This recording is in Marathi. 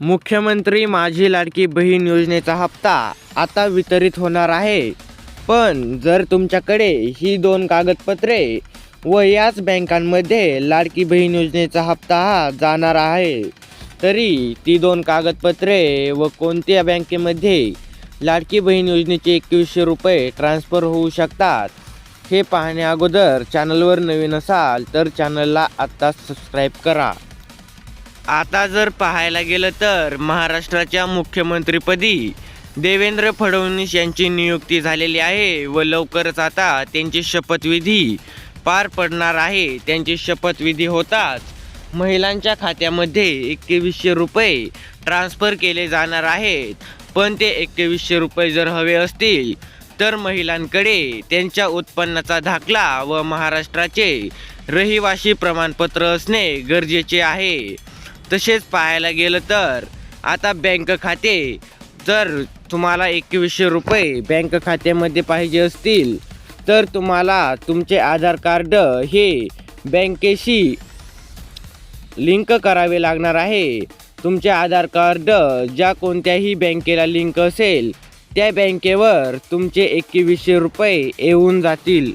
मुख्यमंत्री माझी लाडकी बहीण योजनेचा हप्ता आता वितरित होणार आहे. पण जर तुमच्याकडे ही दोन कागदपत्रे व याच बँकांमध्ये लाडकी बहीण योजनेचा हप्ता हा जाणार आहे तरी ती दोन कागदपत्रे व कोणत्या बँकेमध्ये लाडकी बहीण योजनेचे एकवीसशे रुपये ट्रान्स्फर होऊ शकतात हे पाहण्या अगोदर चॅनलवर नवीन असाल तर चॅनलला आत्ता सबस्क्राईब करा. आता जर पाहायला गेलं तर महाराष्ट्राच्या मुख्यमंत्रीपदी देवेंद्र फडणवीस यांची नियुक्ती झालेली आहे व लवकरच आता त्यांची शपथविधी पार पडणार आहे. त्यांची शपथविधी होताच महिलांच्या खात्यामध्ये एकवीसशे रुपये ट्रान्स्फर केले जाणार आहेत. पण ते एकवीसशे रुपये जर हवे असतील तर महिलांकडे त्यांच्या उत्पन्नाचा दाखला व महाराष्ट्राचे रहिवासी प्रमाणपत्र असणे गरजेचे आहे. तसेच पाहायला गेलं तर आता बँक खाते. जर तुम्हाला एकवीसशे रुपये बँक खात्यामध्ये पाहिजे असतील तर तुम्हाला तुमचे आधार कार्ड हे बँकेशी लिंक करावे लागणार आहे. तुमचे आधार कार्ड ज्या कोणत्याही बँकेला लिंक असेल त्या बँकेवर तुमचे एकवीसशे रुपये येऊन जातील.